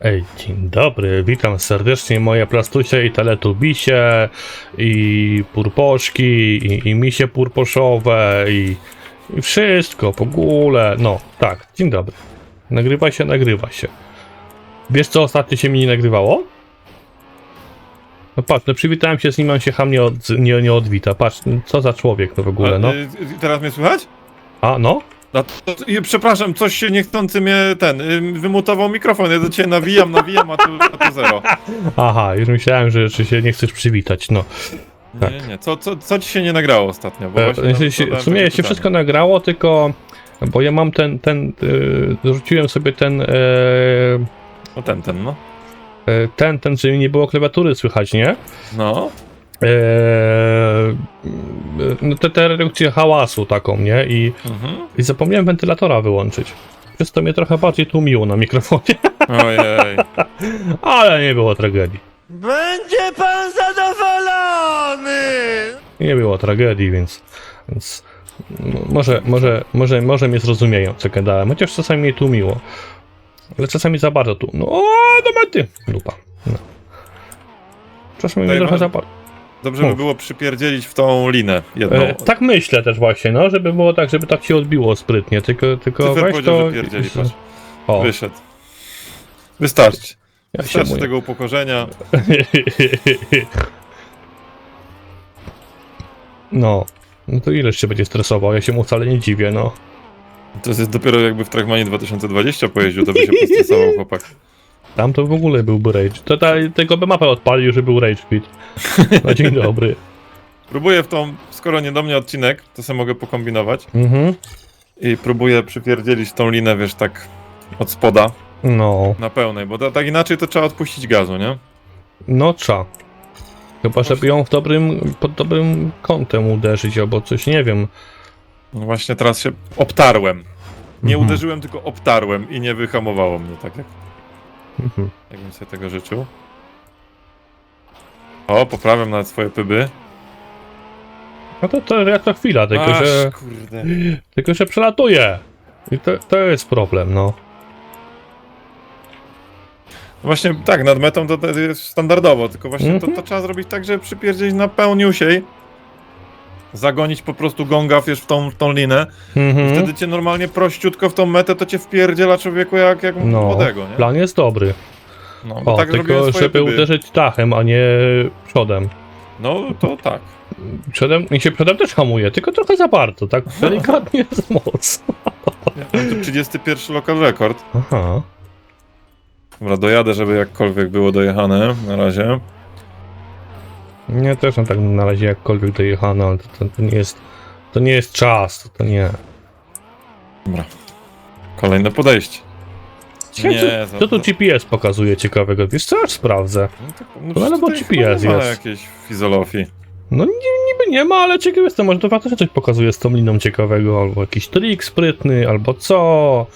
Ej, dzień dobry, witam serdecznie moje plastusie i teletubisie i purposzki i, i misie purposzowe i, i wszystko w ogóle. No, tak, dzień dobry. Nagrywa się, nagrywa się. Wiesz co ostatnio się mi nie nagrywało? No patrz, no przywitałem się z nim, on się ham nie, od, nie, nie odwita. Patrz, co za człowiek to w ogóle, no. Y, teraz mnie słychać? A, no? A, to, i, przepraszam, coś się niechcący mnie ten, y, wymutował mikrofon, ja do ciebie nawijam, nawijam, a tu, a tu zero. Aha, już myślałem, że, że się nie chcesz przywitać, no. Tak. Nie, nie, co, co, co ci się nie nagrało ostatnio? Bo E, właśnie się- zadałem w sumie takie się pytanie. wszystko nagrało, tylko bo ja mam ten, ten, yy, dorzuciłem sobie ten, e, No ten, ten, no. e, ten, ten, żeby nie było klawiatury słychać, nie? No, no te, te redukcję hałasu taką, nie? I, mhm. I zapomniałem wentylatora wyłączyć. Przez to mnie trochę bardziej tłumiło na mikrofonie, Ojej. ale nie było tragedii. Będzie pan zadowolony! Nie było tragedii, więc, więc może, może, może, może mnie zrozumieją, co gadałem, chociaż czasami mnie tłumiło. Ale czasami za bardzo tu. No, o, do mety! Lupa. No. Czasami mnie trochę za bardzo. Dobrze by Mów. było przypierdzielić w tą linę jedną. E, tak myślę też właśnie, no, żeby było tak, żeby tak się odbiło sprytnie, tylko, tylko Cyfer weź powiedział, to... że pierdzieli, patrz. O, Wyszedł. Wystarczy. ja się Wystarczy boję. tego upokorzenia. No. No to ileż się będzie stresował, ja się mu wcale nie dziwię, no. To jest dopiero jakby w Trackmanie 2020 pojeździł, to by się postresował chłopak. Tam to w ogóle byłby rage. To ta, tego by mapę odpalił, że był rage quit. No dzień dobry. Próbuję w tą, skoro nie do mnie odcinek, to sobie mogę pokombinować. Mhm. I próbuję przypierdzielić tą linę, wiesz, tak od spoda No. na pełnej, bo ta, tak inaczej to trzeba odpuścić gazu, nie? No cza. Chyba, żeby ją w dobrym, pod dobrym kątem uderzyć, albo coś, nie wiem. No właśnie teraz się obtarłem. Nie Mhm. uderzyłem, tylko obtarłem i nie wyhamowało mnie tak, jak, Mhm. jakbym sobie tego życzył. O, poprawiam nawet swoje pyby. No to, to jak to chwila, tylko Aż, że, kurde. tylko że przelatuje. I to, to jest problem, no. No Właśnie tak, nad metą to, to jest standardowo, tylko właśnie to, Mhm. to trzeba zrobić tak, żeby przypierdzieć na pełniusiej. Zagonić po prostu gonga, wiesz, w tą, w tą linę. Mhm. Wtedy cię normalnie prościutko w tą metę, to cię wpierdziela człowieku jak, jak No, młodego, nie? plan jest dobry. No, bo O, tak tylko swoje żeby uderzyć dachem, a nie przodem. No, to tak. Przodem, mi się przodem też hamuje, tylko trochę za bardzo, tak delikatnie z mocno. Ja mam tu 31 lokal rekord. Aha. Dobra, dojadę, żeby jakkolwiek było dojechane na razie. Nie, też mam tak na razie jakkolwiek dojechano, ale to, to, to nie jest. To nie jest czas, to, to nie. Dobra. Kolejne podejście. Ciekawe, Nie, co, co tu GPS pokazuje ciekawego? Wiesz co, aż sprawdzę. No, tak, No, ale bo GPS nie ma jest. jakiejś fizolofii. No nie, niby nie ma, ale ciekawe jestem, może to faktycznie coś pokazuje z tą liną ciekawego, albo jakiś trik sprytny, albo co.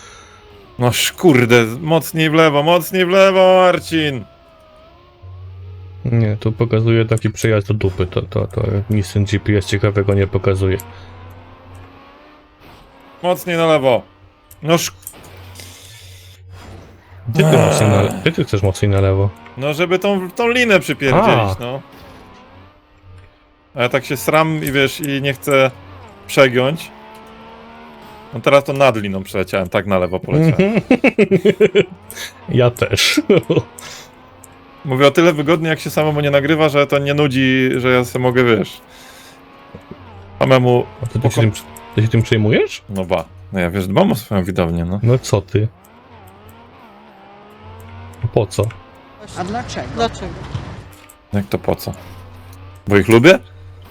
No kurde, mocniej w lewo, mocniej w lewo, Marcin! Nie, tu pokazuje taki przejazd do dupy, to, to, to nic ten GPS ciekawego nie pokazuje. Mocniej na lewo. No sz... Gdzie ty, mocniej na, ty chcesz mocniej na lewo? No żeby tą, tą linę przypierdzielić, A. no. A ja tak się sram i wiesz, i nie chcę przegiąć. No teraz to nad liną przeleciałem, tak na lewo poleciałem. ja też. Mówię o tyle wygodnie, jak się samemu nie nagrywa, że to nie nudzi, że ja sobie mogę, wiesz... Samemu... A ty, ty, się tym, ty się tym przejmujesz? No ba. No ja wiesz, dbam o swoją widownię, no. No co ty? Po co? A dlaczego? Dlaczego? Jak to po co? Bo ich lubię?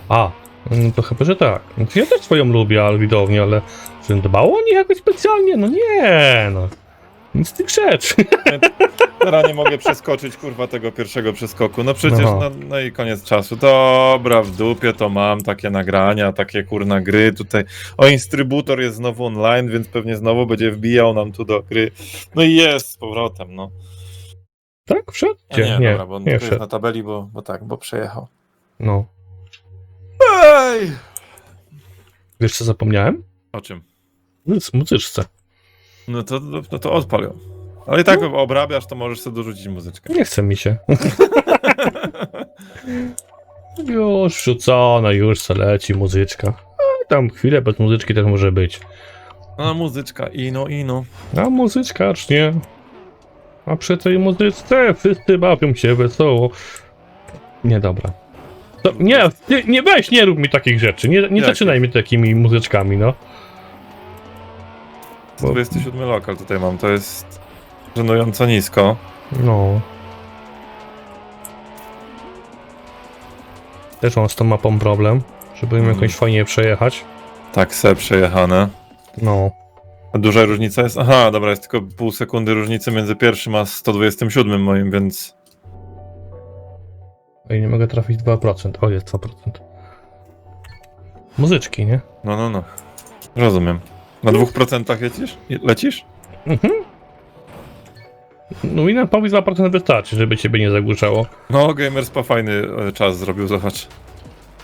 A, no to chyba, że tak. Ja też swoją lubię, ale widownię, ale czy dbało o nich jakoś specjalnie? No nie, no. Nic z tych rzeczy. Teraz nie mogę przeskoczyć, kurwa, tego pierwszego przeskoku. No przecież, Aha. no, no i koniec czasu. Dobra, w dupie to mam takie nagrania, takie kurna gry tutaj. O, instrybutor jest znowu online, więc pewnie znowu będzie wbijał nam tu do gry. No i jest z powrotem, no. Tak? Wszedł? A nie, nie, dobra, bo nie jest na tabeli, bo, bo tak, bo przejechał. No. Ej! Wiesz co zapomniałem? O czym? Muzy- Muzyczce. No to, no to odpal ją. Ale i tak obrabiasz, to możesz sobie dorzucić muzyczkę. Nie chce mi się. już rzucona, już se leci muzyczka. A tam chwilę bez muzyczki też może być. A muzyczka, ino, ino. A muzyczka, acz nie. A przy tej muzyczce wszyscy bawią się wesoło. Nie, dobra. To, nie, nie, nie weź, nie rób mi takich rzeczy. Nie, nie zaczynaj mi takimi muzyczkami, no. Bo- 27 lokal tutaj mam, to jest żenująco nisko. No. Też mam z tą mapą problem, żeby im Mhm. jakoś fajnie przejechać. Tak, se przejechane. No. A Duża różnica jest? Aha, dobra, jest tylko pół sekundy różnicy między pierwszym a 127 moim, więc... Ej, nie mogę trafić 2%. O, jest 2%. Muzyczki, nie? No, no, no. Rozumiem. Na dwóch procentach lecisz? Lecisz? Mhm. No i na powiedz 2% wystarczy, żeby ciebie nie zagłuszało. No, Gamerspa fajny e, czas zrobił, zobacz.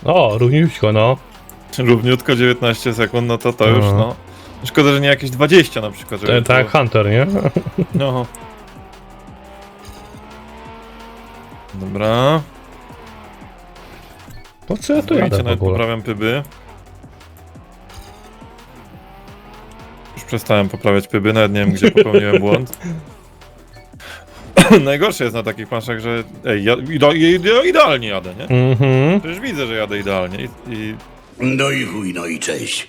O, równiutko, no. Równiutko 19 sekund, no to to już, No. no. Szkoda, że nie jakieś 20 na przykład, żeby E, tak jak to... Hunter, nie? No. Dobra. Po co ja tu jadę w ogóle? poprawiam pyby. Już przestałem poprawiać pyby, nawet nie wiem, gdzie popełniłem błąd. Najgorsze jest na takich planszach, że ej, ja ide, ide, idealnie jadę, nie? Mhm. Przecież widzę, że jadę idealnie i, i No i chuj, no i cześć.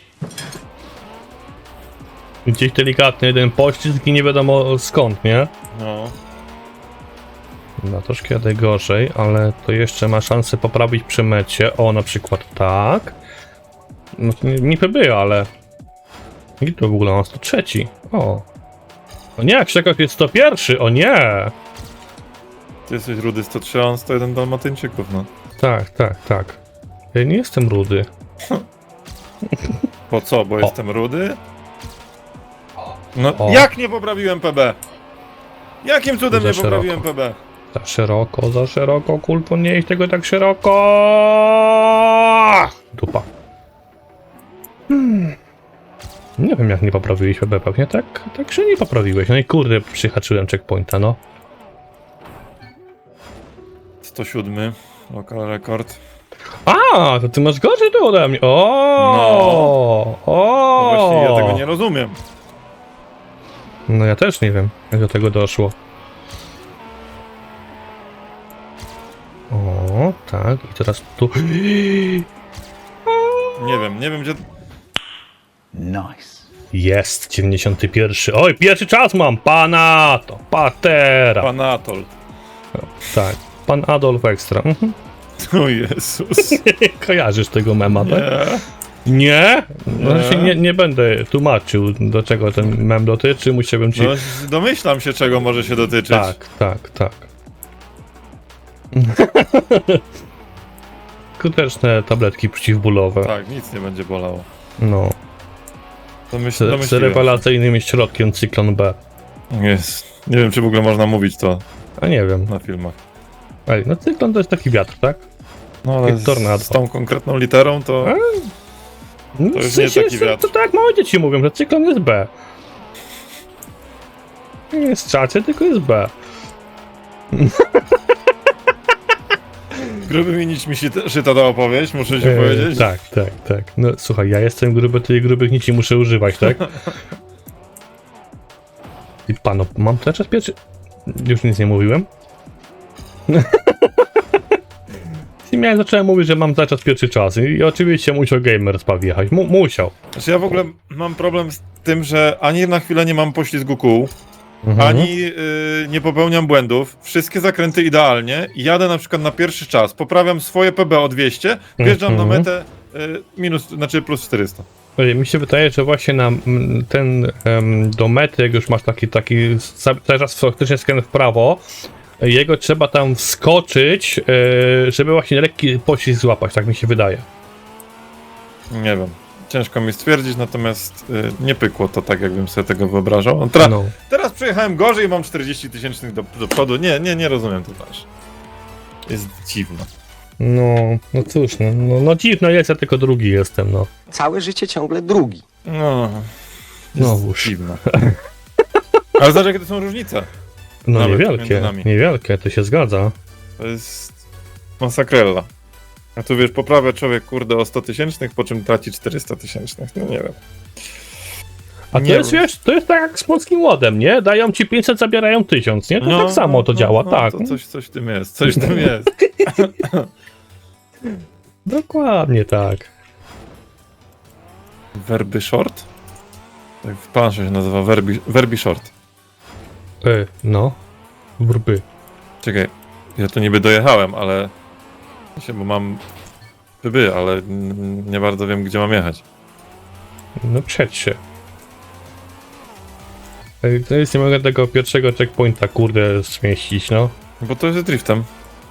Gdzieś delikatny jeden pościsk i nie wiadomo skąd, nie? no. No troszkę jadę gorzej, ale to jeszcze ma szansę poprawić przy mecie. O, na przykład tak. No to nie, nie PB, ale... Gdzie to w ogóle mam 103? O. O nie, Krzakach jest 101, o nie! Ty jesteś rudy 103, a on 101 dalmatyńczyków, no. Tak, tak, tak. Ja nie jestem rudy. Po co, bo jestem rudy? No, O. jak nie poprawiłem PB? Jakim cudem Za nie szeroko. poprawiłem PB? Za szeroko, za szeroko, kulto, nie jest tego tak szeroko! Dupa. Hmm. Nie wiem jak nie poprawiłeś chyba pewnie tak, tak że nie poprawiłeś. No i kurde, przyhaczyłem checkpointa, no. 107, lokal rekord. A, to ty masz gorzej to ode mnie. O, No o. właśnie, ja tego nie rozumiem. No ja też nie wiem, jak do tego doszło. O, tak, i teraz tu. Nie wiem, nie wiem gdzie... Nice. Jest 91. Oj, pierwszy czas mam! Pana to, patera. Panatol. Tak, pan Adolf Ekstra. Mhm. O Jezus. Kojarzysz tego mema, tak? Nie. Nie? No, Nie. Znaczy, nie, nie będę tłumaczył, do czego ten mem dotyczy. Musiałbym ci. No, domyślam się, czego może się dotyczyć. Tak, tak, tak. Skuteczne tabletki przeciwbólowe. Tak, nic nie będzie bolało. No. Domyśl, Z, z domyśliłem rewelacyjnym środkiem cyklon B. Jest. Nie wiem, czy w ogóle można mówić to A nie wiem. na filmach. Ej, no cyklon to jest taki wiatr, tak? No ale Jak z, tornado. z tą konkretną literą to... A? No, To już w nie sensie, taki wiatr. to tak małe dzieci mówią, że cyklon jest B. Nie jest czacie, tylko jest B. Gruby mi nic mi się szyta ta opowieść, muszę ci E, powiedzieć. tak, tak, tak. No słuchaj, ja jestem gruby, ty grubych nic nie muszę używać, tak? I pano, mam cały czas pierwszy... Już nic nie mówiłem? I miałem, zacząłem mówić, że mam cały czas pierwszy czas i, i oczywiście musiał gamer spa wjechać. Mu, musiał. Znaczy ja w ogóle mam problem z tym, że ani na chwilę nie mam poślizgu kół, Mhm. ani y, nie popełniam błędów. Wszystkie zakręty idealnie. Jadę na przykład na pierwszy czas, poprawiam swoje PB o 200, wjeżdżam na Mhm. metę y, minus, znaczy plus 400. Ej, Mi się wydaje, że właśnie na mm, ten em, do mety, jak już masz taki, taki za- teraz faktycznie skręt w prawo, jego trzeba tam wskoczyć, e, żeby właśnie lekki poślizg złapać, tak mi się wydaje. Nie wiem. Ciężko mi stwierdzić, natomiast y, nie pykło to tak, jakbym sobie tego wyobrażał. No, tra- No. Teraz przejechałem gorzej i mam 40 tysięcznych do, do przodu. Nie, nie, nie rozumiem to też. Jest dziwne. No, no cóż, no, no, no dziwno jest, ja tylko drugi jestem, no. Całe życie ciągle drugi. No. Znowuż. Dziwne. Ale zobacz, jakie to są różnice. No Nawet niewielkie, między nami. niewielkie, to się zgadza. To jest masakrella. A tu wiesz, poprawia człowiek, kurde, o 100 tysięcznych, po czym traci 400 tysięcznych. No nie wiem. A to Nie jest, wiesz, to jest tak jak z polskim ładem, nie? Dają ci 500, zabierają 1000, nie? To tak samo to działa, no, tak. To coś, coś w tym jest, coś w tym jest. Dokładnie tak. Werby short? Tak w planszy się nazywa werbi, werbi short. E, no. Brby. Czekaj, ja tu niby dojechałem, ale... Się, bo mam pyby, ale nie bardzo wiem, gdzie mam jechać. No przed się. Ej, To jest, nie mogę tego pierwszego checkpointa, kurde, zmieścić, no. Bo to jest driftem.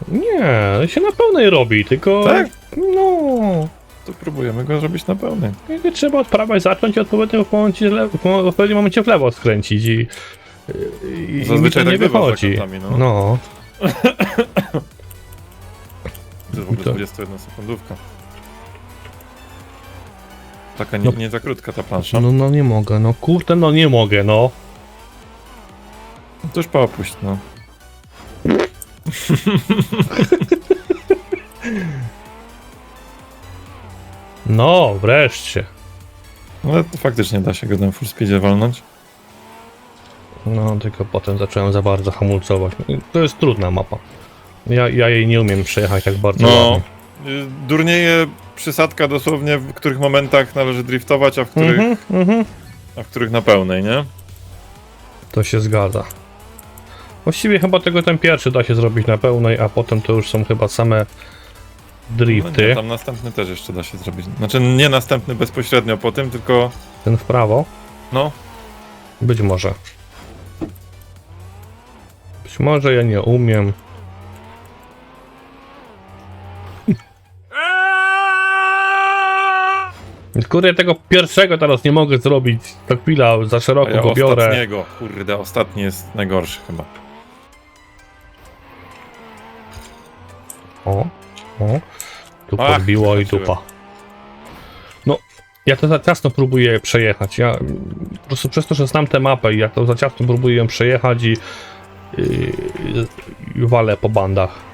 Nie, się na pełnej robi, tylko... Tak? No... To próbujemy go zrobić na pełnej. Nie trzeba od prawa zacząć i odpowiednio w, momencie w odpowiednim momencie w lewo skręcić i... i i Zazwyczaj mi to tak nie bywa z wychodzi. zakrętami, no. No. To jest w ogóle To- 21 sekundówka. Taka nie, No. nie za krótka ta plansza. no, no nie mogę, no kurde, no nie mogę, no. To już popuść, no. No, wreszcie. Ale to faktycznie da się go na full speedzie walnąć. No, tylko potem zacząłem za bardzo hamulcować. To jest trudna mapa. Ja, ja jej nie umiem przejechać tak bardzo No, ładnie. y, durnieje przysadka dosłownie, w których momentach należy driftować, a w których, Mhm, mhm. a w których na pełnej, nie? To się zgadza. Właściwie chyba tego ten pierwszy da się zrobić na pełnej, a potem to już są chyba same No drifty. nie, tam następny też jeszcze da się zrobić. Znaczy nie następny bezpośrednio po tym, tylko Ten w prawo? no, Być może. Być może ja nie umiem. Kurde, tego pierwszego teraz nie mogę zrobić. To chwila, za szeroko ja go biorę. ostatniego, kurde, ostatni jest najgorszy chyba. O, o. Tu Ach, podbiło i dupa. No, ja to za ciasno próbuję przejechać. Ja mm, po prostu przez to, że znam tę mapę i ja to za ciasno próbuję ją przejechać i, i, i walę po bandach.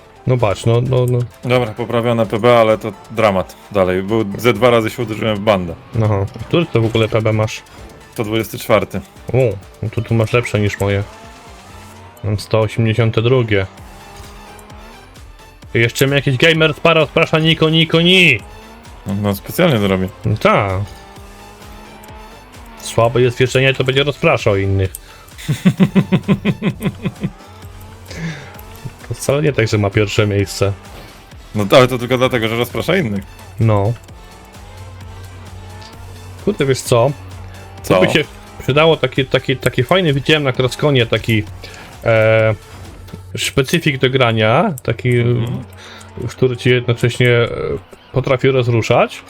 No patrz, no, no, no. Dobra, poprawione PB, ale to dramat dalej, bo ze dwa razy się uderzyłem w bandę. Aha. Który to w ogóle PB masz? 124. O, no to tu masz lepsze niż moje. Mam 182. I Jeszcze mnie jakiś gamer spara odprasza Niko, Niko, ni! No, specjalnie to robię. No tak. Słabe jest wieszenie, to będzie rozpraszał innych. To wcale nie tak, że ma pierwsze miejsce. No ale to tylko dlatego, że rozprasza innych. No. Kurde, wiesz co? Co? To by się przydało taki, taki, taki fajny, widziałem na Krosconie taki e, specyfik do grania, taki, e, który ci jednocześnie e, potrafi rozruszać.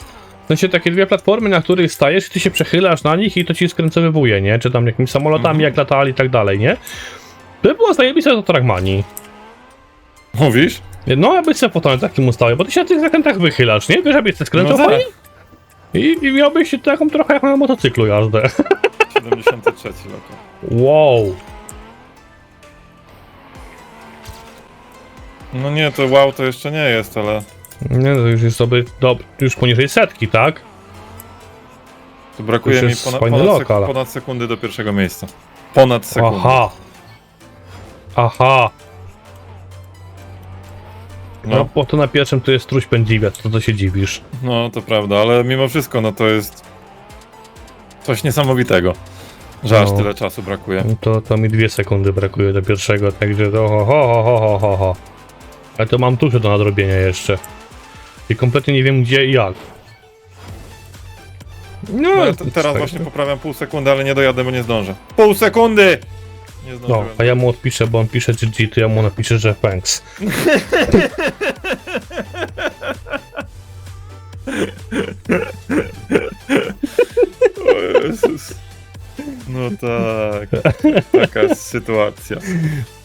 W sensie takie dwie platformy, na których stajesz i ty się przechylasz na nich i to ci skręcowywuje, nie? Czy tam jakimiś samolotami, Mhm. jak latali i tak dalej, nie? To by było zajebiste do Trackmanii. Mówisz? No, abyś sobie potem takim ustawił, bo ty się na tych zakrętach wychylasz, nie? Wiesz, abyś się skręcał No tak. i, i miałbyś taką trochę jak na motocyklu jazdę. 73 loko. Wow. No nie, to wow to jeszcze nie jest, ale Nie, to już jest sobie do, już poniżej setki, tak? tu brakuje Już mi jest ponad, fajny ponad, lokal. sek- ponad sekundy do pierwszego miejsca. Ponad sekundę. Aha. Aha. No, No, bo to na pierwszym to jest truś pędziwiec, to co się dziwisz. no to prawda, ale mimo wszystko no to jest coś niesamowitego, że aż No. tyle czasu brakuje. No To, to mi dwie sekundy brakuje do pierwszego, także to ho, ho, ho, ho, ho, ho. Ale to mam dużo do nadrobienia jeszcze. I kompletnie nie wiem gdzie i jak. No, No, to t- teraz tak, właśnie to- poprawiam pół sekundy, ale nie dojadę, bo nie zdążę. Pół sekundy! Nie No, zdążyłem. a ja mu odpiszę, bo on pisze GG, to ja mu napiszę, że thanks. O Jezus. No tak. Taka sytuacja.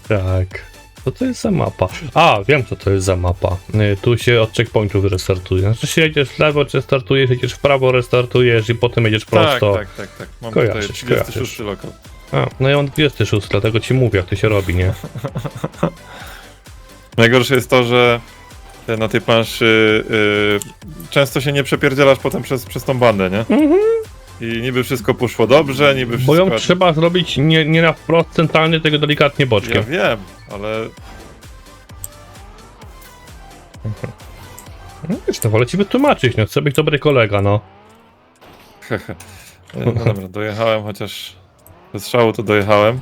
Tak. Co to jest za mapa? A, wiem co to jest za mapa. Y, Tu się od checkpointów restartuje. Znaczy się jedziesz w lewo, restartujesz, jedziesz w prawo, restartujesz i potem jedziesz prosto. Tak, tak, tak, tak. Mam Kojarzysz, tutaj 36 kojarzysz. lokal. A, no ja mam 26, dlatego ci mówię, jak to się robi, nie? Najgorsze jest to, że te- na tej planszy y, często się nie przepierdzielasz potem przez, przez tą bandę, nie? I niby wszystko poszło dobrze, niby Bo wszystko... ją trzeba zrobić nie, nie na wprost centralnie, tylko delikatnie Ja boczkiem. wiem, ale No wiesz, no wolę ci wytłumaczyć, no chcę być dobry kolega, no. no dobra, dojechałem, chociaż bez szału to dojechałem.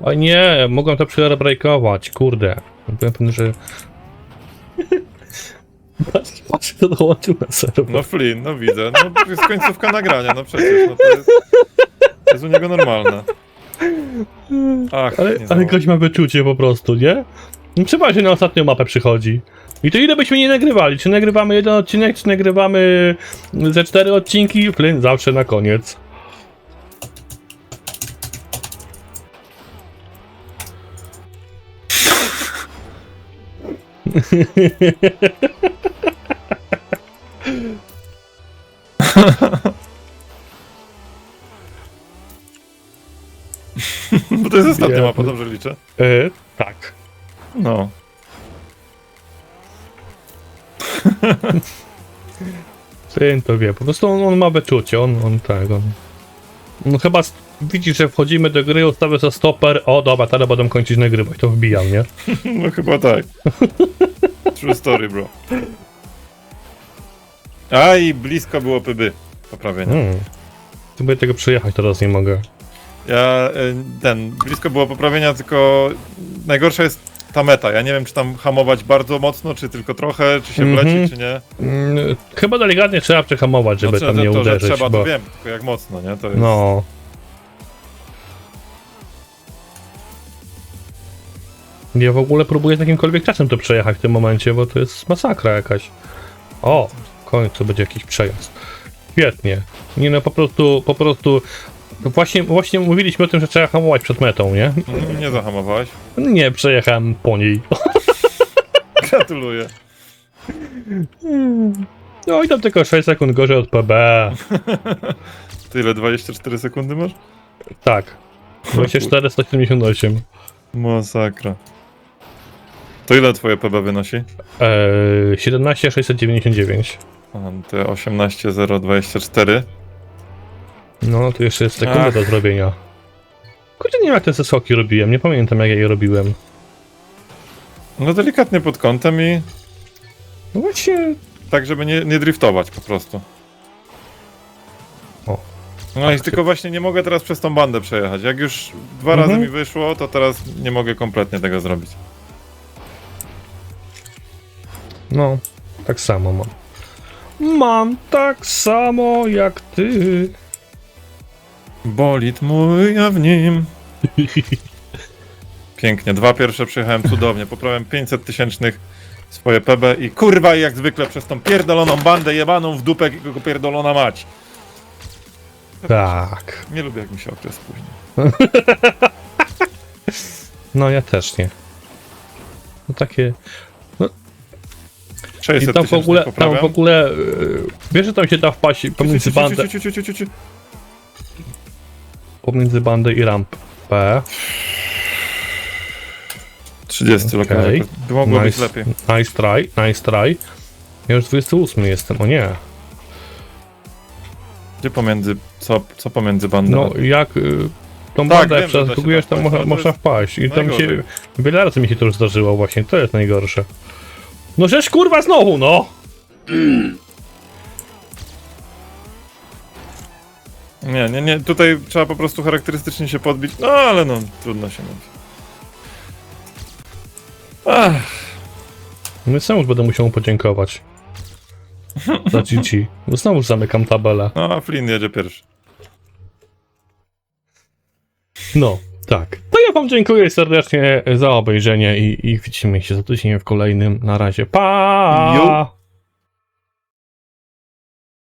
O nie, mogłem to przerebreakować, kurde. Byłem pewny, że... Patrz, patrz, kto dołączył na serwer. No Flynn, no widzę, no to jest końcówka nagrania, no przecież, no to jest, to jest u niego normalne. Ach, ale, nie ale zało- gość ma wyczucie po prostu, nie? No Trzeba się na ostatnią mapę przychodzi. I to ile byśmy nie nagrywali? Czy nagrywamy jeden odcinek, czy nagrywamy ze cztery odcinki? Flynn zawsze na koniec. Bo to jest ostatnia Ja- mapa, dobrze liczę. E, tak. No. Flynn to wie, po prostu on, on ma wyczucie, on, on tak, on... No chyba s- widzi, że wchodzimy do gry, ustawia sobie stoper, o dobra, teraz będą kończyć nagrywać, to wbijam, nie? No chyba tak. True story, bro. A i blisko było pyby. Poprawienia. Hmm. Próbuję tego przejechać, teraz nie mogę. Ja, y, ten, blisko było poprawienia, tylko najgorsza jest ta meta. Ja nie wiem, czy tam hamować bardzo mocno, czy tylko trochę, czy się Mhm. wleci, czy nie. Mm, chyba delikatnie trzeba przehamować, żeby No, tam nie to, uderzyć, że trzeba, bo... to wiem, tylko jak mocno, nie? To jest... No. Ja w ogóle próbuję z jakimkolwiek czasem to przejechać w tym momencie, bo to jest masakra jakaś. O, w końcu będzie jakiś przejazd. Świetnie. Nie no, po prostu, po prostu... Właśnie, właśnie mówiliśmy o tym, że trzeba hamować przed metą, nie? Mm, Nie zahamowałeś. Nie, przejechałem po niej. Gratuluję. No i tam tylko 6 sekund gorzej od PB. Tyle, 24 sekundy masz? Tak. 24, 178. Masakra. To ile twoje PB wynosi? Eee, 17, 699. A, Te 18024. No, tu jeszcze jest sekunda Ach. do zrobienia. Kurde, nie wiem jak te sesoki robiłem, nie pamiętam jak ja je robiłem. No delikatnie pod kątem i No właśnie, tak, żeby nie, nie driftować po prostu. O. No i tylko właśnie nie mogę teraz przez tą bandę przejechać. Jak już dwa Mhm. razy mi wyszło, to teraz nie mogę kompletnie tego zrobić. no, tak samo mam. Mam tak samo jak ty. Bolid mój, ja w nim. Pięknie, dwa pierwsze przejechałem cudownie. Poprawiłem 500 tysięcznych swoje PB i kurwa jak zwykle przez tą pierdoloną bandę jebaną w dupę jego pierdolona mać. Tak. Nie lubię jak mi się okres później. No ja też nie. No takie. 600 I tam w tysięcznych ogóle, tam poprawiam. w ogóle. Yy, wiesz, że tam się da wpaść pomiędzy Ciu, ciu, ciu, bandę, ciu, ciu, ciu, ciu, ciu. Pomiędzy bandę i rampę. 30 Okej. lokali. By mogło być Nice, lepiej. nice try, nice try. Ja już 28 jestem, o nie. Gdzie pomiędzy, co, co pomiędzy bandą? No jak y, tą Tak, bandę przeskakujesz, to wpaść, można, wpaść. I tam się. Wiele razy mi się to już zdarzyło właśnie, to jest najgorsze. No żeż kurwa znowu, no! Nie, nie, nie, tutaj trzeba po prostu charakterystycznie się podbić, no ale no, trudno się mówi. Ach, No i sam będę musiał mu podziękować. Za GG. Bo znowu zamykam tabelę. no a Flynn jedzie pierwszy. No, tak. To ja wam dziękuję serdecznie za obejrzenie i, i widzimy się za tydzień w kolejnym. Na razie. Pa! Jo.